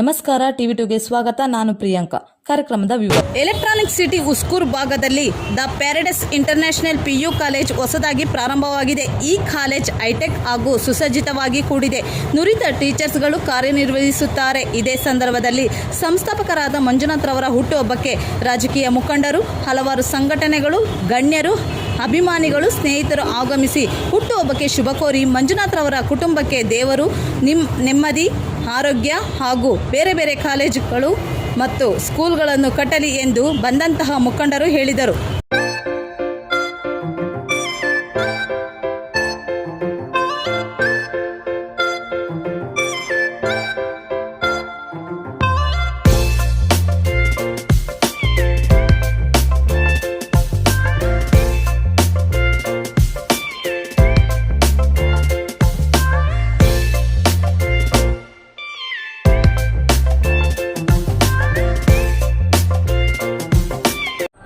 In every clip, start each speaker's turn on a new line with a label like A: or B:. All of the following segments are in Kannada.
A: ನಮಸ್ಕಾರ, ಟಿವಿ ಟುಗೆ ಸ್ವಾಗತ. ನಾನು ಪ್ರಿಯಾಂಕಾ. ಕಾರ್ಯಕ್ರಮದ ವಿವರ.
B: ಎಲೆಕ್ಟ್ರಾನಿಕ್ ಸಿಟಿ ಉಸ್ಕೂರ್ ಭಾಗದಲ್ಲಿ the paradise international PU college ಹೊಸದಾಗಿ ಪ್ರಾರಂಭವಾಗಿದೆ. ಈ ಕಾಲೇಜ್ ಹೈಟೆಕ್ ಹಾಗೂ ಸುಸಜ್ಜಿತವಾಗಿ ಕೂಡಿದೆ. ನುರಿತ ಟೀಚರ್ಸ್ಗಳು ಕಾರ್ಯನಿರ್ವಹಿಸುತ್ತಾರೆ. ಇದೇ ಸಂದರ್ಭದಲ್ಲಿ ಸಂಸ್ಥಾಪಕರಾದ ಮಂಜುನಾಥ್ ರವರ ಹುಟ್ಟುಹಬ್ಬಕ್ಕೆ ರಾಜಕೀಯ ಮುಖಂಡರು, ಹಲವಾರು ಸಂಘಟನೆಗಳು, ಗಣ್ಯರು, ಅಭಿಮಾನಿಗಳು, ಸ್ನೇಹಿತರು ಆಗಮಿಸಿ ಹುಟ್ಟುಹಬ್ಬಕ್ಕೆ ಶುಭ ಕೋರಿ ಮಂಜುನಾಥ್ ರವರ ಕುಟುಂಬಕ್ಕೆ ದೇವರು, ನಿಮ್ ನೆಮ್ಮದಿ ಆರೋಗ್ಯ ಹಾಗೂ ಬೇರೆ ಬೇರೆ ಕಾಲೇಜುಗಳು ಮತ್ತು ಸ್ಕೂಲ್ಗಳನ್ನು ಕಟ್ಟಲಿ ಎಂದು ಬಂದಂತಹ ಮುಖಂಡರು ಹೇಳಿದರು.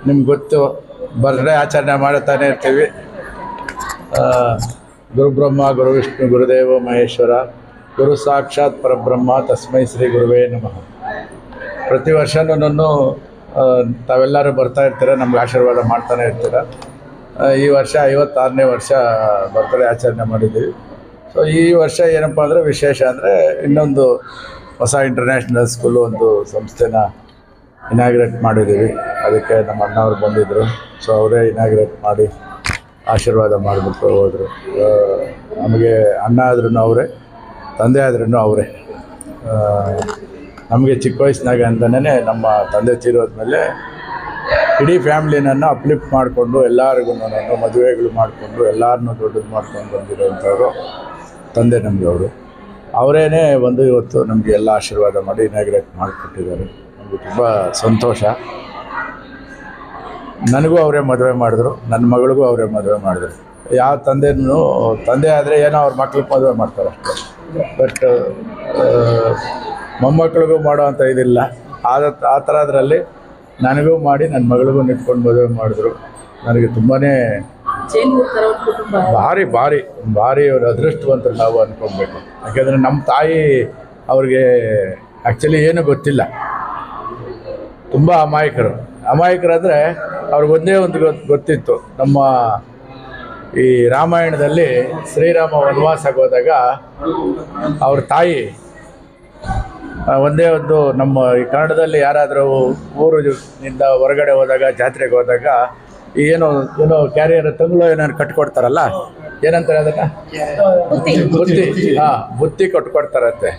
C: ನಿಮ್ಗೆ ಗೊತ್ತು ಬರ್ಡೇ ಆಚರಣೆ ಮಾಡುತ್ತಾನೆ ಇರ್ತೀವಿ. ಗುರುಬ್ರಹ್ಮ ಗುರು ವಿಷ್ಣು, ಗುರುದೇವ, ಮಹೇಶ್ವರ, ಗುರು ಸಾಕ್ಷಾತ್ ಪರಬ್ರಹ್ಮ, ತಸ್ಮೈ ಶ್ರೀ ಗುರುವೇ ನಮಃ. ಪ್ರತಿ ವರ್ಷನೂ ತಾವೆಲ್ಲರೂ ಬರ್ತಾ ಇರ್ತೀರ, ನಮ್ಗೆ ಆಶೀರ್ವಾದ ಮಾಡ್ತಾನೆ ಇರ್ತೀರ. ಈ ವರ್ಷ ಐವತ್ತಾರನೇ ವರ್ಷ ಬರ್ತಡೇ ಆಚರಣೆ ಮಾಡಿದ್ದೀವಿ. ಸೊ ಈ ವರ್ಷ ಏನಪ್ಪ ಅಂದರೆ ವಿಶೇಷ ಅಂದರೆ ಇನ್ನೊಂದು ಹೊಸ ಇಂಟರ್ನ್ಯಾಷನಲ್ ಸ್ಕೂಲು ಒಂದು ಸಂಸ್ಥೆನ ಇನಾಗ್ರೇಟ್ ಮಾಡಿದ್ದೀವಿ. ಅದಕ್ಕೆ ನಮ್ಮ ಅಣ್ಣವ್ರು ಬಂದಿದ್ದರು ಸೊ ಅವರೇ ಇನಾಗ್ರೇಟ್ ಮಾಡಿ ಆಶೀರ್ವಾದ ಮಾಡಿಬಿಟ್ಟು ಹೋದರು. ನಮಗೆ ಅಣ್ಣ ಆದ್ರೂ ಅವರೇ, ತಂದೆ ಆದ್ರೂ ಅವರೇ. ನಮಗೆ ಚಿಕ್ಕ ವಯಸ್ಸಿನಾಗ ಅಂತಲೇ ನಮ್ಮ ತಂದೆ ತೀರೋದ್ಮೇಲೆ ಇಡೀ ಫ್ಯಾಮ್ಲಿನನ್ನು ಅಪ್ಲಿಫ್ಟ್ ಮಾಡಿಕೊಂಡು ಎಲ್ಲರಿಗೂ ಮದುವೆಗಳು ಮಾಡಿಕೊಂಡು ಎಲ್ಲರನ್ನೂ ದೊಡ್ಡದು ಮಾಡ್ಕೊಂಡು ಬಂದಿರೋಂಥವ್ರು ತಂದೆ ನಮಗೆ ಅವರು. ಅವರೇನೇ ಒಂದು ಇವತ್ತು ನಮಗೆ ಎಲ್ಲ ಆಶೀರ್ವಾದ ಮಾಡಿ ಇನಾಗ್ರೇಟ್ ಮಾಡಿಕೊಟ್ಟಿದ್ದಾರೆ. ತುಂಬ ಸಂತೋಷ. ನನಗೂ ಅವರೇ ಮದುವೆ ಮಾಡಿದ್ರು ನನ್ನ ಮಗಳಿಗೂ ಅವರೇ ಮದುವೆ ಮಾಡಿದ್ರು. ಯಾವ ತಂದೆನೂ ತಂದೆ ಆದರೆ ಏನೋ ಅವ್ರ ಮಕ್ಳಿಗೆ ಮದುವೆ ಮಾಡ್ತಾರೆ. ಅಷ್ಟೇ ಬಟ್ ಮೊಮ್ಮಕ್ಳಿಗೂ ಮಾಡೋ ಅಂತ ಇದಿಲ್ಲ. ಆದ ಆ ಥರ ಅದರಲ್ಲಿ ನನಗೂ ಮಾಡಿ ನನ್ನ ಮಗಳಿಗೂ ನಿಂತ್ಕೊಂಡು ಮದುವೆ ಮಾಡಿದ್ರು. ನನಗೆ ತುಂಬಾ ಭಾರಿ ಭಾರಿ ಭಾರಿ ಅವ್ರ ಅದೃಷ್ಟವಂತರು ನಾವು ಅಂದ್ಕೊಬೇಕು ಯಾಕೆಂದರೆ ನಮ್ಮ ತಾಯಿ ಅವ್ರಿಗೆ ಆ್ಯಕ್ಚುಲಿ ಏನೂ ಗೊತ್ತಿಲ್ಲ. ತುಂಬ ಅಮಾಯಕರು. ಅಮಾಯಕರಾದರೆ ಅವ್ರಿಗೆ ಒಂದೇ ಒಂದು ಗೊತ್ತು ಗೊತ್ತಿತ್ತು. ನಮ್ಮ ಈ ರಾಮಾಯಣದಲ್ಲಿ ಶ್ರೀರಾಮ ವನವಾಸಕ್ಕೆ ಹೋದಾಗ ಅವ್ರ ತಾಯಿ ಒಂದೇ ಒಂದು ನಮ್ಮ ಈ ಕನ್ನಡದಲ್ಲಿ ಯಾರಾದರೂ ಊರು ನಿಂದ ಹೊರಗಡೆ ಹೋದಾಗ ಜಾತ್ರೆಗೆ ಹೋದಾಗ ಏನೋ ಏನೋ ಕ್ಯಾರಿಯರ್ ತಂಗ್ಳು ಏನಾದ್ರು ಕಟ್ಕೊಡ್ತಾರಲ್ಲ? ಏನಂತಾರೆ ಅದನ್ನು ಬುತ್ತಿ. ಹಾಂ ಬುತ್ತಿ ಕೊಟ್ಕೊಡ್ತಾರಂತೆ.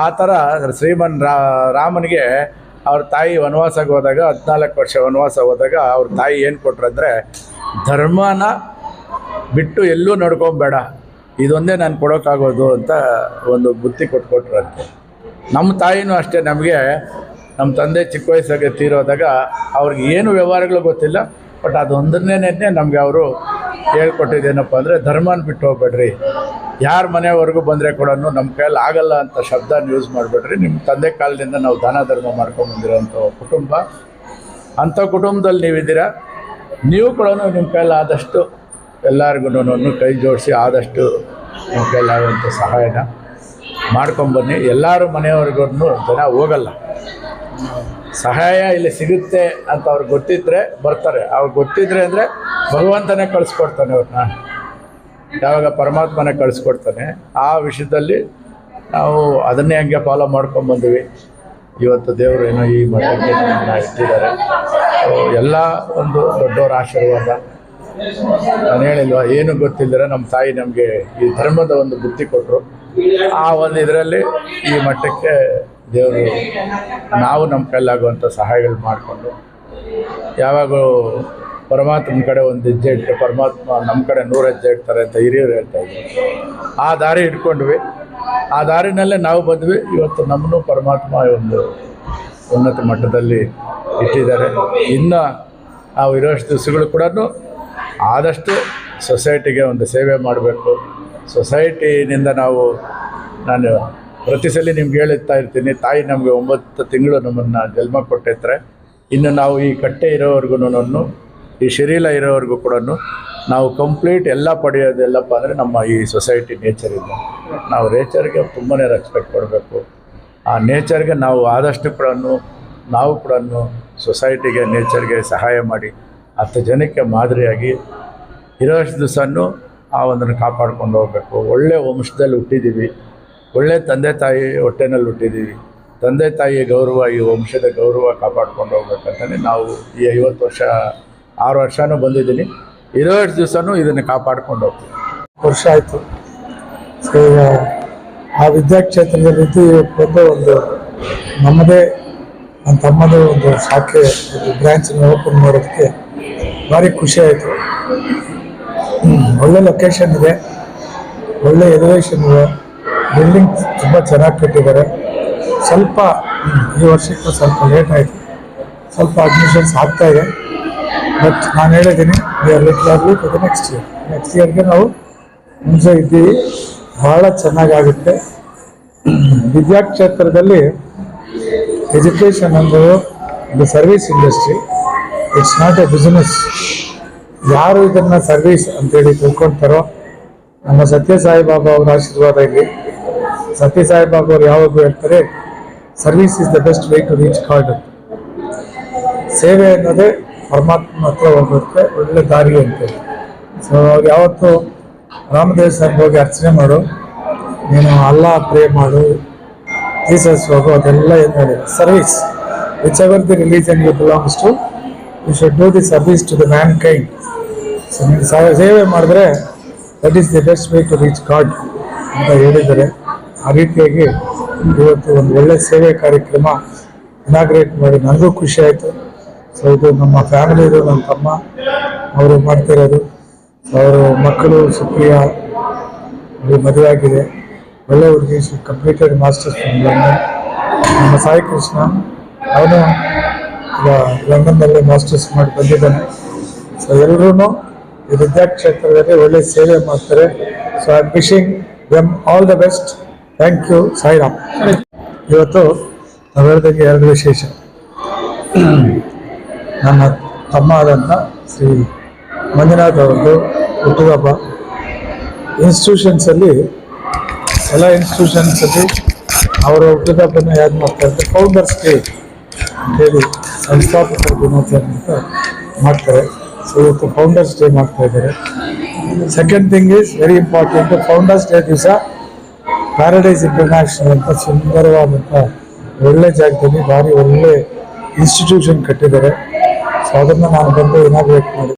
C: ಆ ಥರ ಶ್ರೀಮನ್ ರಾ ರಾಮನಿಗೆ ಅವ್ರ ತಾಯಿ ವನವಾಸಕ್ಕೆ ಹೋದಾಗ ಹದಿನಾಲ್ಕು ವರ್ಷ ವನವಾಸ ಹೋದಾಗ ಅವ್ರ ತಾಯಿ ಏನು ಕೊಟ್ರಂದ್ರೆ ಧರ್ಮನ ಬಿಟ್ಟು ಎಲ್ಲೂ ನಡ್ಕೊಂಬೇಡ. ಇದೊಂದೇ ನಾನು ಕೊಡೋಕ್ಕಾಗೋದು ಅಂತ ಒಂದು ಬುತ್ತಿ ಕೊಟ್ಕೊಟ್ರಂತೆ ನಮ್ಮ ತಾಯಿನೂ ಅಷ್ಟೇ, ನಮಗೆ ನಮ್ಮ ತಂದೆ ಚಿಕ್ಕ ವಯಸ್ಸಾಗೆ ತೀರೋದಾಗ ಅವ್ರಿಗೆ ಏನು ವ್ಯವಹಾರಗಳು ಗೊತ್ತಿಲ್ಲ, ಬಟ್ ಅದೊಂದನ್ನೇ ನಮಗೆ ಅವರು ಹೇಳ್ಕೊಟ್ಟಿದ್ದೇನಪ್ಪ ಅಂದರೆ, ಧರ್ಮನ ಬಿಟ್ಟು ಹೋಗ್ಬೇಡ್ರಿ. ಯಾರ ಮನೆಯವರೆಗೂ ಬಂದರೆ ಕೂಡ ನಮ್ಮ ಕೈಯಲ್ಲಿ ಆಗಲ್ಲ ಅಂತ ಶಬ್ದನ ಯೂಸ್ ಮಾಡಿಬಿಟ್ರಿ ನಿಮ್ಮ ತಂದೆ ಕಾಲದಿಂದ ನಾವು ದಾನ ಧರ್ಮ ಮಾಡ್ಕೊಂಬಂದಿರೋಂಥ ಕುಟುಂಬ. ಅಂಥ ಕುಟುಂಬದಲ್ಲಿ ನೀವಿದ್ದೀರಾ. ನೀವು ಕೂಡ ನಿಮ್ಮ ಕೈಯಲ್ಲಿ ಆದಷ್ಟು ಎಲ್ಲರಿಗೂ ಕೈ ಜೋಡಿಸಿ ಆದಷ್ಟು ನಿಮ್ಮ ಕೈಲಾಗುವಂಥ ಸಹಾಯನ ಮಾಡ್ಕೊಂಬನ್ನಿ ಎಲ್ಲರೂ ಮನೆಯವ್ರಿಗೂ ಜನ ಹೋಗಲ್ಲ. ಸಹಾಯ ಇಲ್ಲಿ ಸಿಗುತ್ತೆ ಅಂತ ಅವ್ರಿಗೆ ಗೊತ್ತಿದ್ದರೆ ಬರ್ತಾರೆ. ಅವ್ರು ಗೊತ್ತಿದ್ರೆ ಅಂದರೆ ಭಗವಂತನೇ ಕಳಿಸ್ಕೊಡ್ತಾನೆ ಅವ್ರನ್ನ. ಯಾವಾಗ ಪರಮಾತ್ಮನ ಕಳಿಸ್ಕೊಡ್ತಾನೆ, ಆ ವಿಷಯದಲ್ಲಿ ನಾವು ಅದನ್ನೇ ಹಂಗೆ ಫಾಲೋ ಮಾಡ್ಕೊಂಬಂದ್ವಿ ಇವತ್ತು ದೇವರು ಏನೋ ಈ ಮಟ್ಟಕ್ಕೆ ಇಟ್ಟಿದ್ದಾರೆ. ಎಲ್ಲ ಒಂದು ದೊಡ್ಡವರ ಆಶೀರ್ವಾದ. ನಾನು ಹೇಳಿಲ್ವ, ಏನು ಗೊತ್ತಿಲ್ಲದ್ರೆ ನಮ್ಮ ತಾಯಿ ನಮಗೆ ಈ ಧರ್ಮದ ಒಂದು ಬುದ್ಧಿ ಕೊಟ್ಟರು ಆ ಒಂದು ಇದರಲ್ಲಿ ಈ ಮಟ್ಟಕ್ಕೆ ದೇವರು ನಾವು ನಮ್ಮ ಕೈಲಾಗುವಂಥ ಸಹಾಯಗಳು ಮಾಡಿಕೊಂಡು, ಯಾವಾಗೂ ಪರಮಾತ್ಮನ ಕಡೆ ಒಂದು ಹೆಜ್ಜೆ ಇಟ್ಟು, ಪರಮಾತ್ಮ ನಮ್ಮ ಕಡೆ ನೂರು ಹೆಜ್ಜೆ ಇಡ್ತಾರೆ ಅಂತ ಹಿರಿಯರು ಹೇಳ್ತಾ ಇದ್ದಾರೆ. ಆ ದಾರಿ ಇಟ್ಕೊಂಡ್ವಿ ಆ ದಾರಿನಲ್ಲೇ ನಾವು ಬಂದ್ವಿ. ಇವತ್ತು ನಮ್ಮನ್ನು ಪರಮಾತ್ಮ ಒಂದು ಉನ್ನತ ಮಟ್ಟದಲ್ಲಿ ಇಟ್ಟಿದ್ದಾರೆ. ಇನ್ನು ನಾವು ಇರೋಷ್ಟು ದಿವಸಗಳು ಕೂಡ ಆದಷ್ಟು ಸೊಸೈಟಿಗೆ ಒಂದು ಸೇವೆ ಮಾಡಬೇಕು. ಸೊಸೈಟಿನಿಂದ ನಾವು ನಾನು ಪ್ರತಿ ಸಲ ನಿಮ್ಗೆ ಹೇಳುತ್ತಾ ಇರ್ತೀನಿ, ತಾಯಿ ನಮಗೆ ಒಂಬತ್ತು ತಿಂಗಳು ನಮ್ಮನ್ನು ಜನ್ಮ ಕೊಟ್ಟಿರ್ತಾರೆ. ಇನ್ನು ನಾವು ಈ ಕಟ್ಟೆ ಇರೋವರೆಗೂ ಈ ಶರೀರ ಇರೋವರೆಗೂ ಕೂಡ ನಾವು ಕಂಪ್ಲೀಟ್ ಎಲ್ಲ ಪಡೆಯೋದೆಲ್ಲಪ್ಪ ಅಂದರೆ ನಮ್ಮ ಈ ಸೊಸೈಟಿ ನೇಚರಿಂದ ನಾವು ನೇಚರ್ಗೆ ತುಂಬಾ ರೆಸ್ಪೆಕ್ಟ್ ಕೊಡಬೇಕು. ಆ ನೇಚರ್ಗೆ ನಾವು ಆದಷ್ಟು ಕೂಡ ನಾವು ಕೂಡ ಸೊಸೈಟಿಗೆ ನೇಚರ್ಗೆ ಸಹಾಯ ಮಾಡಿ ಹತ್ತು ಜನಕ್ಕೆ ಮಾದರಿಯಾಗಿ ಇರೋಷ್ಟು ದಿವಸನೂ ಆ ಒಂದನ್ನು ಕಾಪಾಡ್ಕೊಂಡು ಹೋಗಬೇಕು. ಒಳ್ಳೆಯ ವಂಶದಲ್ಲಿ ಹುಟ್ಟಿದ್ದೀವಿ ಒಳ್ಳೆಯ ತಂದೆ ತಾಯಿ ಹೊಟ್ಟೆನಲ್ಲಿ ಹುಟ್ಟಿದ್ದೀವಿ ತಂದೆ ತಾಯಿಯ ಗೌರವ, ಈ ವಂಶದ ಗೌರವ ಕಾಪಾಡ್ಕೊಂಡು ಹೋಗ್ಬೇಕಂತಲೇ ನಾವು ಈ ಐವತ್ತು ವರ್ಷ ಆರು ವರ್ಷನೂ ಬಂದಿದ್ದೀನಿ. ಎರಡು ದಿವಸನೂ ಇದನ್ನು ಕಾಪಾಡ್ಕೊಂಡು ಹೋಗ್ತೀನಿ.
D: ವರ್ಷ ಆಯಿತು. ಸೊ ಆ ವಿದ್ಯಾಕ್ಷೇತ್ರದಲ್ಲಿದ್ದು ಇವತ್ತು ಬಂದು ಒಂದು ನಮ್ಮದೇ ನನ್ನ ತಮ್ಮದೇ ಒಂದು ಶಾಖೆ ಬ್ರ್ಯಾಂಚನ್ನು ಓಪನ್ ಮಾಡೋದಕ್ಕೆ ಭಾರಿ ಖುಷಿ ಆಯಿತು. ಒಳ್ಳೆ ಲೊಕೇಶನ್ ಇದೆ. ಒಳ್ಳೆ ಎಲಿವೇಶನ್ ಇದೆ. ಬಿಲ್ಡಿಂಗ್ ತುಂಬ ಚೆನ್ನಾಗಿ ಕಟ್ಟಿದ್ದಾರೆ. ಸ್ವಲ್ಪ ಈ ವರ್ಷಕ್ಕೂ ಸ್ವಲ್ಪ ಲೇಟ್ ಆಯಿತು. ಸ್ವಲ್ಪ ಅಡ್ಮಿಷನ್ಸ್ ಆಗ್ತಾ ಇದೆ. ಬಟ್ ನಾನು ಹೇಳಿದ್ದೀನಿ ವಿ ನೆಕ್ಸ್ಟ್ ಇಯರ್ ನೆಕ್ಸ್ಟ್ ಇಯರ್ಗೆ ನಾವು ಮುಂಚೆ ಇದ್ದೀವಿ. ಭಾಳ ಚೆನ್ನಾಗಾಗುತ್ತೆ. ವಿದ್ಯಾಕ್ಷೇತ್ರದಲ್ಲಿ ಎಜುಕೇಷನ್ ಅಂದರೆ ಒಂದು service industry it's not a business ಯಾರು ಇದನ್ನು ಸರ್ವಿಸ್ ಅಂತೇಳಿ ತಿಳ್ಕೊಳ್ತಾರೋ ನಮ್ಮ ಸತ್ಯ ಸಾಯಿಬಾಬಾ ಅವರ ಆಶೀರ್ವಾದ ಇಲ್ಲಿ ಸತ್ಯ ಸಾಯಿಬಾಬಾ ಅವರು ಯಾವಾಗಲೂ ಹೇಳ್ತಾರೆ service is the best way to reach God ಸೇವೆ ಅನ್ನೋದೇ ಪರಮಾತ್ಮ ಹತ್ರ ಹೋಗೋದಕ್ಕೆ ಒಳ್ಳೆ ದಾರಿ ಅಂತೇಳಿ ಸೊ ಯಾವತ್ತು ರಾಮದೇವ್ ಸರ್ ಹೋಗಿ ಅರ್ಚನೆ ಮಾಡು, ನೀನು ಅಲ್ಲ ಪ್ರೇ ಮಾಡು, ಜೀಸಸ್ ಹೋಗು, ಅದೆಲ್ಲ ಏನು ಹೇಳಿಲ್ಲ service whichever the religion you belongs to you should do the service to the mankind so ನೀನು ಸೇವೆ ಮಾಡಿದ್ರೆ that is the best way to reach God ಅಂತ ಹೇಳಿದ್ದಾರೆ. ಆ ರೀತಿಯಾಗಿ ಇವತ್ತು ಒಂದು ಒಳ್ಳೆ ಸೇವೆ ಕಾರ್ಯಕ್ರಮ ಇನಾಗ್ರೇಟ್ ಮಾಡಿ ನನಗೂ ಖುಷಿ ಆಯಿತು. ಸೊ ಇದು ನಮ್ಮ ಫ್ಯಾಮಿಲಿದು ನಮ್ಮ ತಮ್ಮ ಅವರು ಮಾಡ್ತಿರೋದು. ಅವರು ಮಕ್ಕಳು ಸುಪ್ರಿಯಾ ಅವ್ರಿಗೆ ಮದುವೆ ಆಗಿದೆ. ಒಳ್ಳೆ ಹುಡುಗಿ ಕಂಪ್ಲೀಟೆಡ್ ಮಾಸ್ಟರ್ಸ್ ಫ್ರಮ್ ಲಂಡನ್ ನಮ್ಮ ಸಾಯಿ ಕೃಷ್ಣ ಅವನು ಈಗ ಲಂಡನ್ನಲ್ಲಿ ಮಾಸ್ಟರ್ಸ್ ಮಾಡಿ ಬಂದಿದ್ದಾನೆ. ಸೊ ಎಲ್ಲರೂ ಈ ವಿದ್ಯಾಕ್ಷೇತ್ರದಲ್ಲಿ ಒಳ್ಳೆ ಸೇವೆ ಮಾಡ್ತಾರೆ. So I wishing them all the best thank you Sairam ಇವತ್ತು ನಾವು ಹೇಳ್ದಂಗೆ ಎರಡು ವಿಶೇಷ. ನನ್ನ ತಮ್ಮ ಆದಂಥ ಶ್ರೀ ಮಂಜುನಾಥ್ ಅವ್ರದ್ದು ಹುಟ್ಟುಹಬ್ಬ. ಇನ್ಸ್ಟಿಟ್ಯೂಷನ್ಸಲ್ಲಿ ಎಲ್ಲ ಇನ್ಸ್ಟಿಟ್ಯೂಷನ್ಸಲ್ಲಿ ಅವರ ಹುಟ್ಟುಹಬ್ಬನ ಯಾರು ಮಾಡ್ತಾರೆ ಅಂತ ಫೌಂಡರ್ಸ್ ಡೇ ಅಂತೇಳಿ ಸಂಸ್ಥಾಪಕರ ದಿನಾಚರಣೆ ಅಂತ ಮಾಡ್ತಾರೆ. ಸೊ ಇವತ್ತು ಫೌಂಡರ್ಸ್ ಡೇ ಮಾಡ್ತಾ ಇದ್ದಾರೆ. Second thing is very important founders day ದಿವಸ ಪ್ಯಾರಡೈಸ್ ಇಂಟರ್ನ್ಯಾಷನಲ್ ಅಂತ ಸುಂದರವಾದಂಥ ಒಳ್ಳೆ ಜಾಗದಲ್ಲಿ ಭಾರಿ ಒಳ್ಳೆ ಇನ್ಸ್ಟಿಟ್ಯೂಷನ್ ಕಟ್ಟಿದ್ದಾರೆ. ಸೊ ಅದನ್ನು ನಾನು ಬಂದು ಇನಾಗ್ರೇಟ್ ಮಾಡಿ